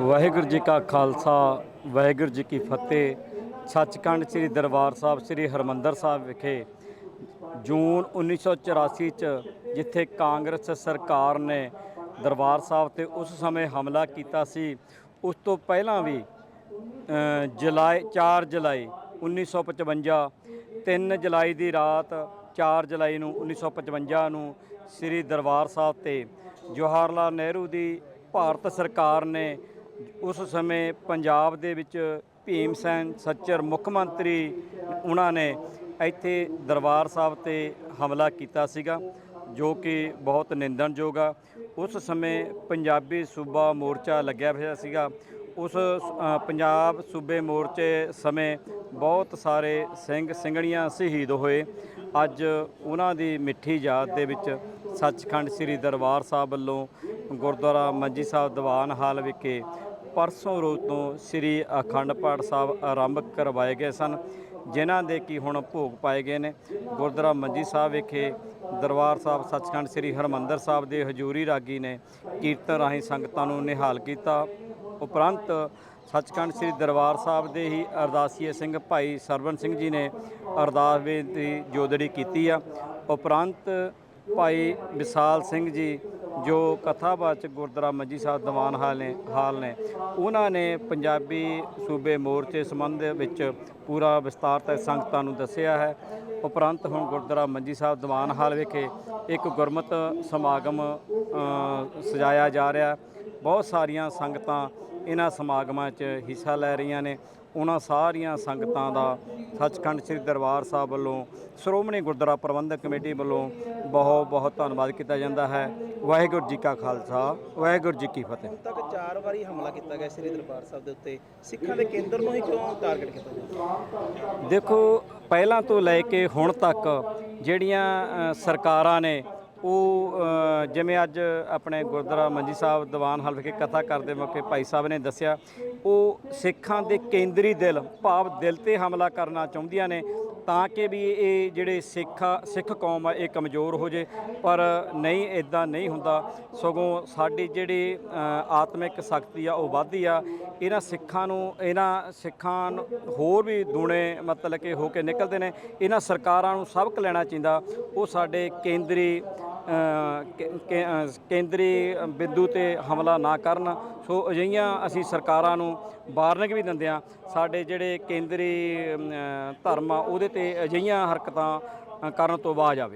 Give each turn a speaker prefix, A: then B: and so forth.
A: ਵਾਹਿਗੁਰੂ ਜੀ ਕਾ ਖਾਲਸਾ ਵਾਹਿਗੁਰੂ ਜੀ ਕੀ ਫਤਿਹ। ਸੱਚਖੰਡ ਸ੍ਰੀ ਦਰਬਾਰ ਸਾਹਿਬ ਸ੍ਰੀ ਹਰਮੰਦਰ ਸਾਹਿਬ ਵਿਖੇ ਜੂਨ 1984 ਚ ਜਿੱਥੇ ਕਾਂਗਰਸ ਸਰਕਾਰ ਨੇ ਦਰਬਾਰ ਸਾਹਿਬ ਤੇ ਉਸ ਸਮੇਂ ਹਮਲਾ ਕੀਤਾ ਸੀ ਉਸ ਤੋਂ ਪਹਿਲਾਂ ਵੀ ਅ, ਜੁਲਾਈ 4 ਜੁਲਾਈ 1955 3 ਜੁਲਾਈ ਦੀ ਰਾਤ 4 ਜੁਲਾਈ ਨੂੰ 1955 ਨੂੰ ਸ੍ਰੀ ਦਰਬਾਰ ਸਾਹਿਬ ਤੇ ਜਵਾਹਰ ਲਾਲ ਨਹਿਰੂ ਦੀ ਭਾਰਤ ਸਰਕਾਰ ਨੇ ਉਸ ਸਮੇਂ ਪੰਜਾਬ ਦੇ ਵਿੱਚ ਭੀਮ ਸੈਨ, ਸੱਚਰ, ਮੁੱਖ ਮੰਤਰੀ ਉਹਨਾਂ ਨੇ ਇੱਥੇ ਦਰਬਾਰ ਸਾਹਿਬ ਤੇ ਹਮਲਾ ਕੀਤਾ ਸੀਗਾ, ਜੋ ਕਿ ਬਹੁਤ ਨਿੰਦਣਯੋਗ ਆ। ਉਸ ਸਮੇਂ ਪੰਜਾਬੀ ਸੂਬਾ ਮੋਰਚਾ ਲੱਗਿਆ ਹੋਇਆ ਸੀਗਾ। ਉਸ ਪੰਜਾਬ ਸੂਬੇ ਮੋਰਚੇ ਸਮੇਂ ਬਹੁਤ ਸਾਰੇ ਸਿੰਘ ਸਿੰਘਣੀਆਂ ਸ਼ਹੀਦ ਹੋਏ। ਅੱਜ ਉਹਨਾਂ ਦੀ ਮਿੱਠੀ ਯਾਦ ਦੇ ਵਿੱਚ ਸੱਚਖੰਡ ਸ੍ਰੀ ਦਰਬਾਰ ਸਾਹਿਬ ਵੱਲੋਂ ਗੁਰਦੁਆਰਾ ਮੰਜੀ ਸਾਹਿਬ ਦੀਵਾਨ ਹਾਲ ਵਿਖੇ ਪਰਸੋਂ ਰੋਜ਼ ਤੋਂ ਸ੍ਰੀ ਅਖੰਡ ਪਾਠ ਸਾਹਿਬ ਆਰੰਭ ਕਰਵਾਏ ਗਏ ਸਨ, ਜਿਨ੍ਹਾਂ ਦੇ ਕੀ ਹੁਣ ਭੋਗ ਪਾਏ ਗਏ ਨੇ। ਗੁਰਦੁਆਰਾ ਮੰਜੀ ਸਾਹਿਬ ਵਿਖੇ ਦਰਬਾਰ ਸਾਹਿਬ ਸੱਚਖੰਡ ਸ੍ਰੀ ਹਰਮੰਦਰ ਸਾਹਿਬ ਦੇ ਹਜੂਰੀ ਰਾਗੀ ਨੇ ਕੀਰਤਨ ਰਾਹੀਂ ਸੰਗਤਾਂ ਨੂੰ ਨਿਹਾਲ ਕੀਤਾ। ਉਪਰੰਤ ਸੱਚਖੰਡ ਸ੍ਰੀ ਦਰਬਾਰ ਸਾਹਿਬ ਦੇ ਹੀ ਅਰਦਾਸੀਏ ਸਿੰਘ ਭਾਈ ਸਰਵਨ ਸਿੰਘ ਜੀ ਨੇ ਅਰਦਾਸ ਬੇਨਤੀ ਜੋਦੜੀ ਕੀਤੀ ਆ। ਉਪਰੰਤ ਭਾਈ ਵਿਸਾਲ ਸਿੰਘ ਜੀ ਜੋ ਕਥਾਵਾਚਕ ਗੁਰਦੁਆਰਾ ਮੰਜੀ ਸਾਹਿਬ ਦੀਵਾਨ ਹਾਲ ਨੇ ਹਾਲ ਨੇ, ਉਹਨਾਂ ਨੇ ਪੰਜਾਬੀ ਸੂਬੇ ਮੋਰਚੇ ਸੰਬੰਧ ਵਿੱਚ ਪੂਰਾ ਵਿਸਤਾਰ ਤੇ ਸੰਗਤਾਂ ਨੂੰ ਦੱਸਿਆ ਹੈ। ਉਪਰੰਤ ਹੁਣ ਗੁਰਦੁਆਰਾ ਮੰਜੀ ਸਾਹਿਬ ਦੀਵਾਨ ਹਾਲ ਵਿਖੇ ਇੱਕ ਗੁਰਮਤ ਸਮਾਗਮ ਸਜਾਇਆ ਜਾ ਰਿਹਾ। ਬਹੁਤ ਸਾਰੀਆਂ ਸੰਗਤਾਂ ਇਹਨਾਂ ਸਮਾਗਮਾਂ 'ਚ ਹਿੱਸਾ ਲੈ ਰਹੀਆਂ ਨੇ। ਉਹਨਾਂ ਸਾਰੀਆਂ ਸੰਗਤਾਂ ਦਾ ਸੱਚਖੰਡ ਸ੍ਰੀ ਦਰਬਾਰ ਸਾਹਿਬ ਵੱਲੋਂ ਸ਼੍ਰੋਮਣੀ ਗੁਰਦੁਆਰਾ ਪ੍ਰਬੰਧਕ ਕਮੇਟੀ ਵੱਲੋਂ ਬਹੁਤ ਬਹੁਤ ਧੰਨਵਾਦ ਕੀਤਾ ਜਾਂਦਾ ਹੈ। ਵਾਹਿਗੁਰੂ ਜੀ ਕਾ ਖਾਲਸਾ ਵਾਹਿਗੁਰੂ ਜੀ ਕੀ ਫਤਿਹ।
B: ਹੁਣ ਤੱਕ ਚਾਰ ਵਾਰੀ ਹਮਲਾ ਕੀਤਾ ਗਿਆ ਸ੍ਰੀ ਦਰਬਾਰ ਸਾਹਿਬ ਦੇ ਉੱਤੇ। ਸਿੱਖਾਂ ਦੇ ਕੇਂਦਰ ਨੂੰ ਹੀ ਕਿਉਂ ਟਾਰਗੇਟ ਕੀਤਾ ਜਾਂਦਾ?
A: ਦੇਖੋ ਪਹਿਲਾਂ ਤੋਂ ਲੈ ਕੇ ਹੁਣ ਤੱਕ ਜਿਹੜੀਆਂ ਸਰਕਾਰਾਂ ਨੇ ਉਹ ਜਿਵੇਂ ਅੱਜ ਆਪਣੇ ਗੁਰਦੁਆਰਾ ਮੰਜੀ ਸਾਹਿਬ ਦੀਵਾਨ ਹਾਲ ਵਿਖੇ ਕਥਾ ਕਰਦੇ ਮੌਕੇ ਭਾਈ ਸਾਹਿਬ ਨੇ ਦੱਸਿਆ, ਉਹ ਸਿੱਖਾਂ ਦੇ ਕੇਂਦਰੀ ਦਿਲ, ਭਾਵ ਦਿਲ ਤੇ ਹਮਲਾ ਕਰਨਾ ਚਾਹੁੰਦੀਆਂ ਨੇ। ਤਾਂ ਕਿ ਵੀ ਇਹ ਜਿਹੜੇ ਸਿੱਖ ਸਿੱਖ ਕੌਮ ਆ, ਇਹ ਕਮਜ਼ੋਰ ਹੋ ਜੇ। ਪਰ ਨਹੀਂ ਇਦਾਂ ਨਹੀਂ ਹੁੰਦਾ। ਸਗੋਂ ਸਾਡੀ ਜਿਹੜੀ ਆਤਮਿਕ ਸ਼ਕਤੀ ਆ, ਉਹ ਵੱਧਦੀ ਆ। ਇਹਨਾਂ ਸਿੱਖਾਂ ਨੂੰ, ਇਹਨਾਂ ਸਿੱਖਾਂ ਨੂੰ ਹੋਰ ਵੀ ਦੂਣੇ ਮਤਲਬ ਕਿ ਹੋ ਕੇ ਨਿਕਲਦੇ ਨੇ। ਇਹਨਾਂ ਸਰਕਾਰਾਂ ਨੂੰ ਸਬਕ ਲੈਣਾ ਚਾਹੀਦਾ। ਉਹ ਸਾਡੇ ਕੇਂਦਰੀ ਕੇਂਦਰੀ ਬਿੰਦੂ ਤੇ ਹਮਲਾ ਨਾ ਕਰਨ। ਸੋ ਅਜਿਹੀਆਂ ਅਸੀਂ ਸਰਕਾਰਾਂ ਨੂੰ ਵਾਰਨਿੰਗ ਵੀ ਦਿੰਦੇ ਆ ਸਾਡੇ ਜਿਹੜੇ ਕੇਂਦਰੀ ਧਰਮ ਆ, ਉਹਦੇ ਤੇ ਅਜਿਹੀਆਂ ਹਰਕਤਾਂ ਕਰਨ ਤੋਂ ਬਾਜ ਆਵੇ